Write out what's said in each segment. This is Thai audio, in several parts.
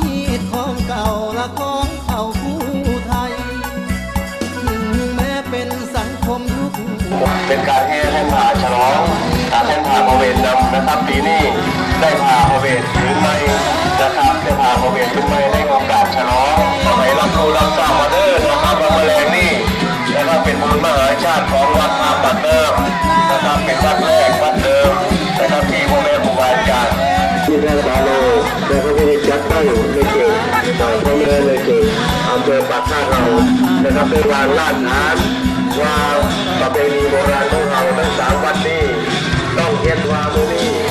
มีดของเก่าและของเผ่าผู้ไทยยิ่งแม้เป็นสังคมยุคเป็นการแห่แท่นผ่าฉลองอาแท่นผ่าพระเวทนำนะครับปีนี้ได้ผ่าพระเวทถึงไม่นะครับจะพผ่าพระเวทถึงไม่ อำเภอปากท่าเรานะครับในวานลาดน้ำว่าประเพณีโบราณของเราทั้งสามวันนี้ต้องเย็นวามุนี่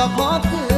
the